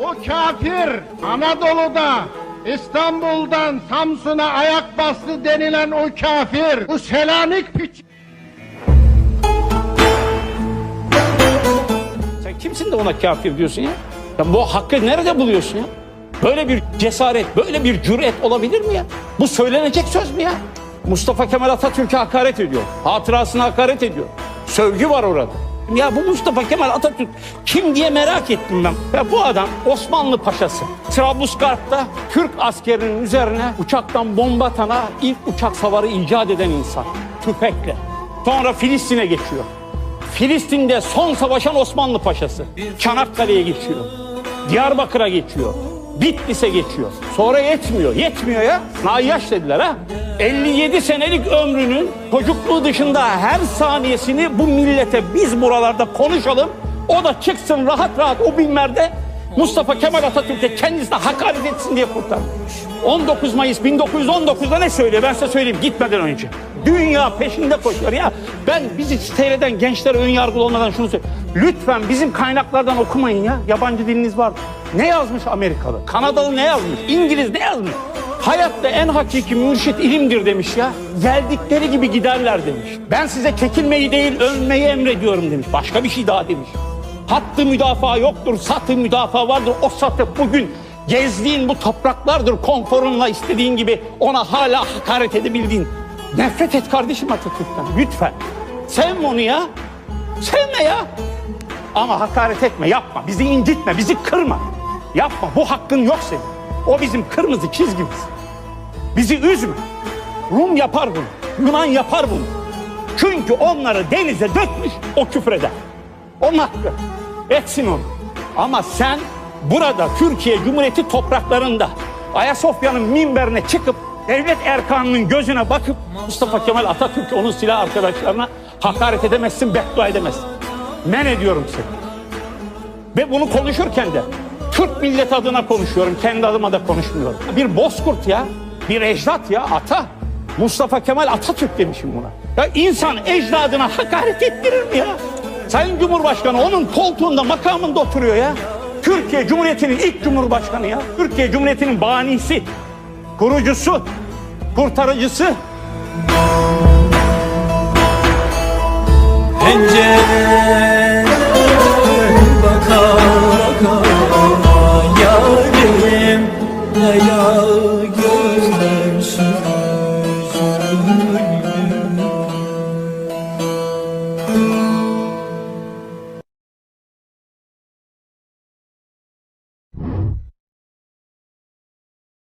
O kafir Anadolu'da İstanbul'dan Samsun'a ayak bastı denilen o kafir bu Selanik piç Sen kimsin de ona kafir diyorsun ya? ya bu hakkı nerede buluyorsun ya? Böyle bir cesaret, böyle bir cüret olabilir mi ya? Bu söylenecek söz mü ya? Mustafa Kemal Atatürk'e hakaret ediyor. Hatırasına hakaret ediyor. Sövgü var orada. Ya bu Mustafa Kemal Atatürk kim diye merak ettim ben. Ya bu adam Osmanlı Paşası. Trablusgarp'ta Türk askerinin üzerine uçaktan bomba atana ilk uçak savarı icat eden insan. Tüfekle. Sonra Filistin'e geçiyor. Filistin'de son savaşan Osmanlı Paşası. Çanakkale'ye geçiyor. Diyarbakır'a geçiyor. Bitlis'e geçiyor. Sonra yetmiyor. Yetmiyor ya. Nayaş dediler ha. 57 senelik ömrünün çocukluğu dışında her saniyesini bu millete biz buralarda konuşalım. O da çıksın rahat rahat o binlerde Mustafa Kemal Atatürk'e kendisine hakaret etsin diye kurtardı. 19 Mayıs 1919'da ne söylüyor ben size söyleyeyim gitmeden önce. Dünya peşinde koşuyor ya. Ben bizi seyreden gençlere ön yargılı olmadan şunu söyleyeyim. Lütfen bizim kaynaklardan okumayın ya. Yabancı diliniz var. Ne yazmış Amerikalı? Kanadalı ne yazmış? İngiliz ne yazmış? Hayatta en hakiki mürşit ilimdir demiş ya. Geldikleri gibi giderler demiş. Ben size çekilmeyi değil ölmeyi emrediyorum demiş. Başka bir şey daha demiş. Hattı müdafaa yoktur, satı müdafaa vardır. O satı bugün gezdiğin bu topraklardır. Konforunla istediğin gibi ona hala hakaret edebildiğin. Nefret et kardeşim Atatürk'ten lütfen. Sevme onu ya. Sevme ya. Ama hakaret etme, yapma. Bizi incitme, bizi kırma. Yapma, bu hakkın yok senin. O bizim kırmızı çizgimiz. Bizi üzme. Rum yapar bunu, Yunan yapar bunu. Çünkü onları denize dökmüş, o küfreder. Onun hakkı. Etsin onu. Ama sen burada Türkiye Cumhuriyeti topraklarında Ayasofya'nın minberine çıkıp devlet erkanının gözüne bakıp Mustafa Kemal Atatürk onun silah arkadaşlarına hakaret edemezsin, beddua edemezsin. Men ediyorum seni. Ve bunu konuşurken de Türk millet adına konuşuyorum, kendi adıma da konuşmuyorum. Bir bozkurt ya, bir ecdat ya, ata. Mustafa Kemal Atatürk demişim buna. Ya insan ecdadına hakaret ettirir mi ya? Sayın Cumhurbaşkanı onun koltuğunda, makamında oturuyor ya. Türkiye Cumhuriyeti'nin ilk Cumhurbaşkanı ya. Türkiye Cumhuriyeti'nin banisi, kurucusu, kurtarıcısı.